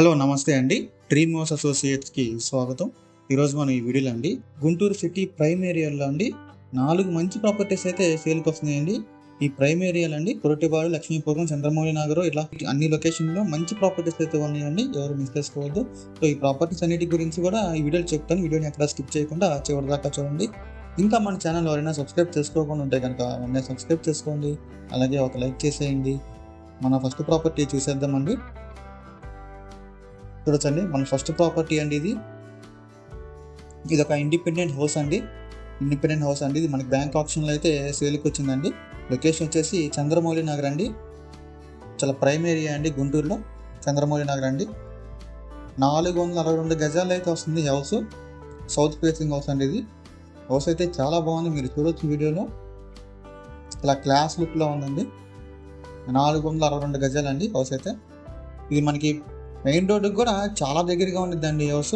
Hello నమస్తే అండి. Dream house అసోసియేట్స్కి స్వాగతం. ఈరోజు మనం ఈ వీడియోలో అండి గుంటూరు సిటీ ప్రైమ్ ఏరియాలో అండి నాలుగు మంచి ప్రాపర్టీస్ అయితే సేల్కి వస్తున్నాయండి. ఈ ప్రైమ్ ఏరియాలు అండి కొరటిపాడు లక్ష్మీపురం చంద్రమౌళి నగర్ ఇలా అన్ని లొకేషన్లో మంచి ప్రాపర్టీస్ అయితే ఉన్నాయండి. ఎవరు మిస్ చేసుకోవద్దు. సో ఈ ప్రాపర్టీస్ అన్నిటి గురించి కూడా ఈ వీడియోలో చెప్తాను. వీడియోని ఎక్కడ స్కిప్ చేయకుండా చివరి దాకా చూడండి. ఇంకా మన ఛానల్ ఎవరైనా సబ్స్క్రైబ్ చేసుకోకుండా ఉంటే కనుక వెంటనే సబ్స్క్రైబ్ చేసుకోండి. అలాగే ఒక లైక్ చేసేయండి. మన ఫస్ట్ ప్రాపర్టీ చూసేద్దామండి. చూడొచ్చండి మన ఫస్ట్ ప్రాపర్టీ అండి ఇది. ఇది ఒక ఇండిపెండెంట్ హౌస్ అండి. ఇండిపెండెంట్ హౌస్ అండి. ఇది మనకి బ్యాంక్ ఆప్షన్లో అయితే సేల్కి వచ్చిందండి. లొకేషన్ వచ్చేసి చంద్రమౌళి నగర్ అండి. చాలా ప్రైమ్ ఏరియా అండి గుంటూరులో. చంద్రమౌళి నగర్ అండి. నాలుగు వందల అరవై రెండు గజాలు అయితే వస్తుంది హౌస్ సౌత్ ఫేసింగ్ హౌస్ అండి ఇది. హౌస్ అయితే చాలా బాగుంది. మీరు చూడొచ్చు వీడియోలో. ఇలా క్లాస్ లుక్లో ఉందండి. నాలుగు వందల అరవై రెండు గజాలు అండి హౌస్ అయితే. ఇది మనకి మెయిన్ రోడ్డుకి కూడా చాలా దగ్గరగా ఉండిద్దండి ఈ హౌస్.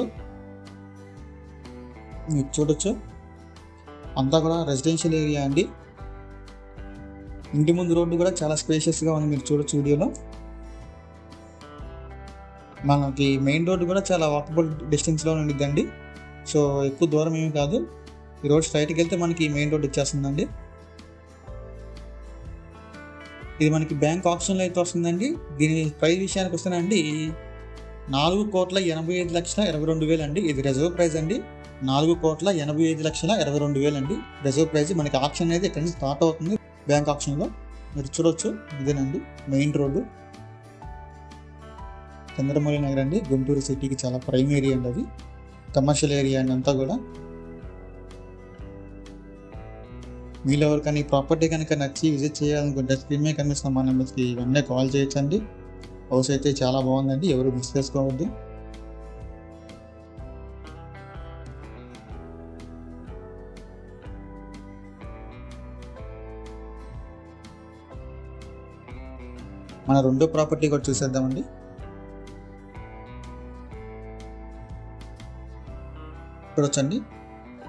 మీరు చూడొచ్చు. అంతా కూడా రెసిడెన్షియల్ ఏరియా అండి. ఇంటి ముందు రోడ్డు కూడా చాలా స్పేషియస్గా ఉంది మీరు చూడొచ్చు వీడియోలో. మనకి మెయిన్ రోడ్డు కూడా చాలా వాకబుల్ డిస్టెన్స్లో ఉండిద్దండి. సో ఎక్కువ దూరం ఏమి కాదు. ఈ రోడ్ స్ట్రైట్కి వెళ్తే మనకి మెయిన్ రోడ్ వచ్చేస్తుందండి. ఇది మనకి బ్యాంక్ ఆప్షన్లో అయితే వస్తుందండి. దీని ప్రైస్ విషయానికి వస్తేనండి నాలుగు కోట్ల ఎనభై ఐదు లక్షల ఇరవై రెండు వేలు అండి. ఇది రిజర్వ్ ప్రైస్ అండి. నాలుగు కోట్ల ఎనభై ఐదు లక్షల ఇరవై రెండు వేలు అండి. రిజర్వ్ ప్రైస్ మనకి ఆప్షన్ అయితే ఇక్కడ నుంచి స్టార్ట్ అవుతుంది? బ్యాంక్ ఆప్షన్లో మీరు చూడొచ్చు. ఇదేనండి. Main road. చంద్రమౌళి నగర్ అండి. గుంటూరు సిటీకి చాలా ప్రైమ్ ఏరియా అండి అది. కమర్షియల్ ఏరియా అండి అంతా కూడా. మీలో ఎవరికైనా ఈ ప్రాపర్టీ కనుక నచ్చి విజిట్ చేయాలనుకుంటే స్క్రీన్ మీద కనిపిస్తున్న మా నెంబర్స్కి ఇవన్నీ కాల్ చేయొచ్చండి. హౌస్ అయితే చాలా బాగుందండి. ఎవరు మిస్ చేసుకోవద్దు. మన రెండో ప్రాపర్టీ కూడా చూసేద్దామండి. చూడొచ్చండి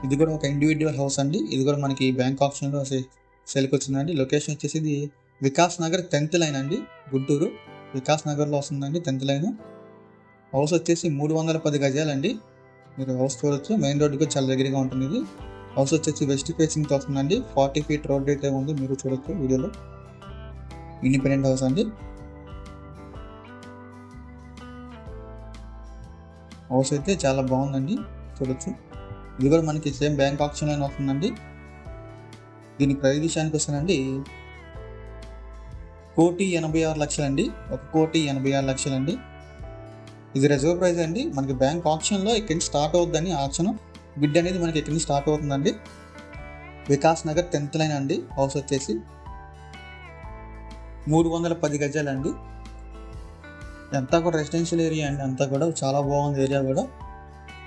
ఇది కూడా ఒక ఇండివిజువల్ హౌస్ అండి. ఇది కూడా మనకి బ్యాంక్ ఆప్షన్లో సేల్కి వచ్చిందండి. లొకేషన్ వచ్చేసి ఇది వికాస్ నగర్ టెన్త్ లైన్ అండి. గుంటూరు. వికాస్ నగర్లో వస్తుందండి టెన్త్ లైన్. హౌస్ వచ్చేసి మూడు వందల పది గజాలండి. మీరు హౌస్ చూడొచ్చు. మెయిన్ రోడ్డుకి చాలా దగ్గరగా ఉంటుంది ఇది. హౌస్ వచ్చేసి వెస్ట్ ఫేసింగ్తో వస్తుందండి. ఫార్టీ ఫీట్ రోడ్ అయితే ఉంది. మీరు చూడొచ్చు వీడియోలో. ఇండిపెండెంట్ హౌస్ అండి. హౌస్ అయితే చాలా బాగుందండి. చూడొచ్చు. ఇది కూడా మనకి సేమ్ బ్యాంక్ ఆప్షన్ అయిన వస్తుందండి. దీని ప్రైస్ విషయానికి వస్తానండి కోటి ఎనభై ఆరు లక్షలండి. ఒక కోటి ఎనభై ఆరు లక్షలండి. ఇది రిజర్వ్ ప్రైస్ అండి. మనకి బ్యాంక్ ఆప్షన్లో ఇక్కడి నుంచి స్టార్ట్ అవుతుందని ఆప్షన్ బిడ్ అనేది మనకి ఇక్కడి నుంచి స్టార్ట్ అవుతుందండి. వికాస్ నగర్ టెన్త్ లైన్ అండి. హౌస్ వచ్చేసి మూడు వందల పది గజాలండి. అంతా కూడా రెసిడెన్షియల్ ఏరియా అండి. అంతా కూడా చాలా బాగుంది ఏరియా కూడా.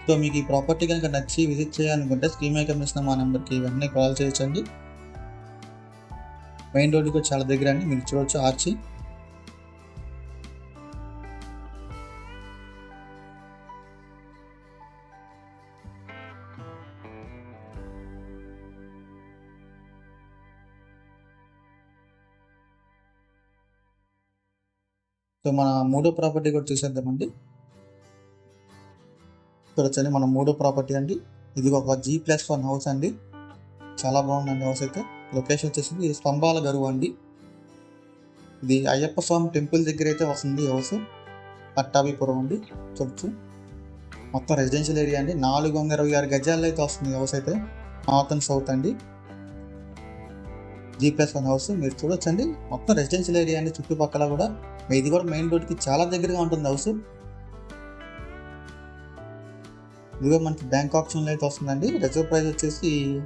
సో మీకు ఈ ప్రాపర్టీ కనుక నచ్చి విజిట్ చేయాలనుకుంటే స్క్రీన్ మీద కనిపిస్తున్న మా నెంబర్కి వెంటనే కాల్ చేయొచ్చండి. మెయిన్ రోడ్డుకి చాలా దగ్గర అండి. మీరు చూడొచ్చు ఆర్చి. సో మన మూడో ప్రాపర్టీ కూడా చూసేద్దామండి. చూడొచ్చండి మన మూడో ప్రాపర్టీ అండి. ఇది ఒక జీ ప్లస్ వన్ హౌస్ అండి. చాలా బాగుందండి హౌస్ అయితే. లొకేషన్ వచ్చేసి స్తంభాల గరువు అండి. ఇది అయ్యప్ప స్వామి టెంపుల్ దగ్గర అయితే వస్తుంది ఈ హౌస్. పట్టాభిపురం అండి. చర్చ్ మొత్తం రెసిడెన్షియల్ ఏరియా అండి. నాలుగు వందల ఇరవై ఆరు గజాల్లో అయితే వస్తుంది హౌస్ అయితే. నార్త్ అండ్ సౌత్ అండి. G plus one house. మీరు చూడొచ్చండి. మొత్తం రెసిడెన్షియల్ ఏరియా అండి. చుట్టుపక్కల కూడా. ఇది కూడా మెయిన్ రోడ్కి చాలా దగ్గరగా ఉంటుంది హౌస్. ఇదిగో మనకి బ్యాంక్ ఆప్షన్లో అయితే వస్తుందండి. రిజర్వ్ ప్రైస్ వచ్చేసి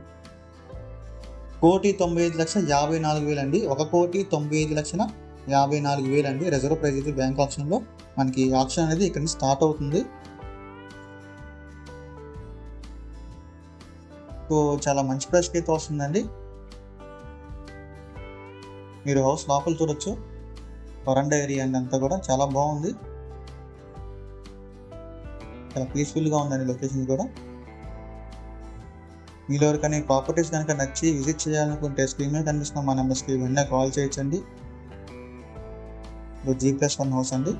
కోటి తొంభై ఐదు లక్షల యాభై నాలుగు వేలు అండి. ఒక కోటి తొంభై ఐదు లక్షల యాభై నాలుగు వేలు అండి. రిజర్వ్ ప్రైజ్ అయితే బ్యాంక్ ఆప్షన్లో మనకి ఆప్షన్ అనేది ఇక్కడ నుంచి స్టార్ట్ అవుతుంది. సో చాలా మంచి ప్రైస్కి అయితే వస్తుందండి. మీరు హౌస్ లోపల చూడొచ్చు. వరండా ఏరియా అండి అంతా కూడా. చాలా బాగుంది. చాలా పీస్ఫుల్గా ఉందండి లొకేషన్ కూడా. మీలో ఎవరికైనా ప్రాపర్టీస్ కనుక నచ్చి విజిట్ చేయాలనుకుంటే స్క్రీన్ మీద కనిపిస్తున్న మా నెంబర్స్కి వెంటనే కాల్ చేయొచ్చండి. జీ ప్లస్ వన్ హౌస్ అండి.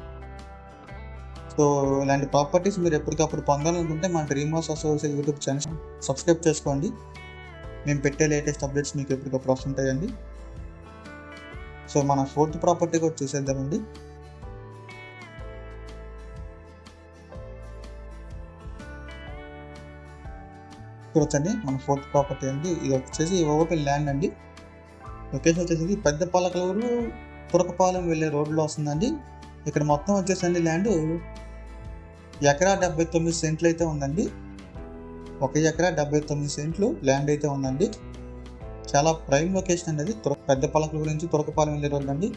సో ఇలాంటి ప్రాపర్టీస్ మీరు ఎప్పటికప్పుడు పొందాలనుకుంటే మన dream house associate YouTube channel subscribe చేసుకోండి. మేము పెట్టే లేటెస్ట్ అప్డేట్స్ మీకు ఎప్పటికప్పుడు వస్తుంటాయండి. సో మన ఫోర్త్ ప్రాపర్టీ కూడా చూసేద్దామండి చూడొచ్చండి మన ఫోర్త్ ప్రాపర్టీ అండి. ఇది వచ్చేసి ఓపెన్ ల్యాండ్ అండి. లొకేషన్ వచ్చేసి పెద్ద పాలకలూరు తురకపాలెం వెళ్ళే రోడ్లో వస్తుందండి. ఇక్కడ మొత్తం వచ్చేసండి ల్యాండ్ ఎకరా డెబ్బై తొమ్మిది సెంట్లు అయితే ఉందండి. ఒక ఎకరా డెబ్బై తొమ్మిది సెంట్లు ల్యాండ్ అయితే ఉందండి. చాలా ప్రైమ్ లొకేషన్ అండి తుర- పెద్ద పలకలూరు నుంచి తురకపాలెం వెళ్ళే రోడ్ అండి.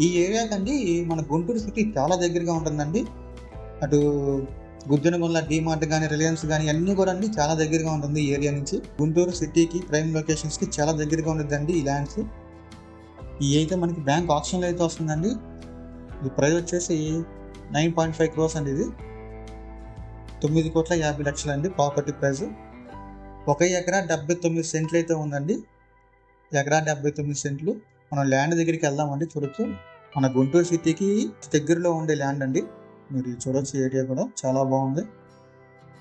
ఈ ఏరియాకండి మన గుంటూరు సిటీ చాలా దగ్గరగా ఉంటుందండి. అటు గుజ్జనగొండ డిమార్ట్ కానీ రిలయన్స్ కానీ అన్నీ కూడా అండి చాలా దగ్గరగా ఉంటుంది ఈ ఏరియా నుంచి. గుంటూరు సిటీకి ప్రైమ్ లొకేషన్స్కి చాలా దగ్గరగా ఉంటుందండి ఈ ల్యాండ్స్ ఈ అయితే మనకి బ్యాంక్ ఆప్షన్లో అయితే వస్తుందండి. ఈ ప్రైస్ వచ్చేసి నైన్ పాయింట్ ఫైవ్ క్రోర్స్ అండి ఇది. తొమ్మిది కోట్ల యాభై లక్షలు అండి ప్రాపర్టీ ప్రైస్ ఒక ఎకరా డెబ్బై తొమ్మిది సెంట్లు అయితే ఉందండి. ఎకరా డెబ్బై తొమ్మిది సెంట్లు. మనం ల్యాండ్ దగ్గరికి వెళ్దామండి చూడొచ్చు. మన గుంటూరు సిటీకి దగ్గరలో ఉండే ల్యాండ్ అండి. మీరు చూడొచ్చు ఏరియా కూడా. చాలా బాగుంది.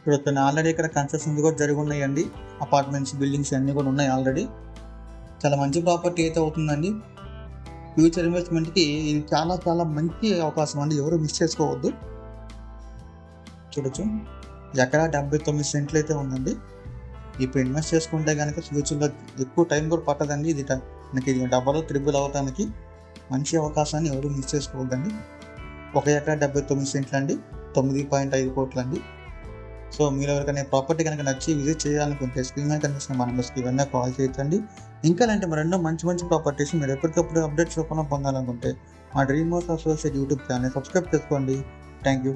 చూడొచ్చు ఆల్రెడీ ఇక్కడ కన్స్ట్రక్షన్స్ కూడా జరిగి ఉన్నాయండి. అపార్ట్మెంట్స్ బిల్డింగ్స్ అన్నీ కూడా ఉన్నాయి ఆల్రెడీ. చాలా మంచి ప్రాపర్టీ అయితే అవుతుందండి. ఫ్యూచర్ ఇన్వెస్ట్మెంట్కి ఇది చాలా చాలా మంచి అవకాశం అండి. ఎవరు మిస్ చేసుకోవద్దు. చూడొచ్చు. ఎకరా డెబ్బై తొమ్మిది సెంట్లు అయితే ఉందండి. ఇప్పుడు ఇన్వెస్ట్ చేసుకుంటే కనుక ఫ్యూచర్లో ఎక్కువ టైం కూడా పట్టదండి. ఇది మనకి ఇది డబ్బులు త్రిబుల్ అవ్వడానికి మంచి అవకాశాన్ని ఎవరు మిస్ చేసుకోవద్దండి. ఒక ఎకరా డెబ్బై తొమ్మిది సెంట్లు అండి తొమ్మిది పాయింట్ ఐదు కోట్లు అండి సో మీరు ఎవరికైనా ప్రాపర్టీ కనుక నచ్చి విజిట్ చేయాలనుకుంటే స్క్రీన్ మీద కనిపిస్తున్న మన నెంబర్స్కి ఇవన్నీ కాల్ చేయొచ్చండి. ఇంకా అలాంటి మరెన్నో మంచి మంచి ప్రాపర్టీస్ మీరు ఎప్పటికప్పుడు అప్డేట్స్ రూపంలో పొందాలనుకుంటే మా dream house associate YouTube channel subscribe చేసుకోండి. Thank you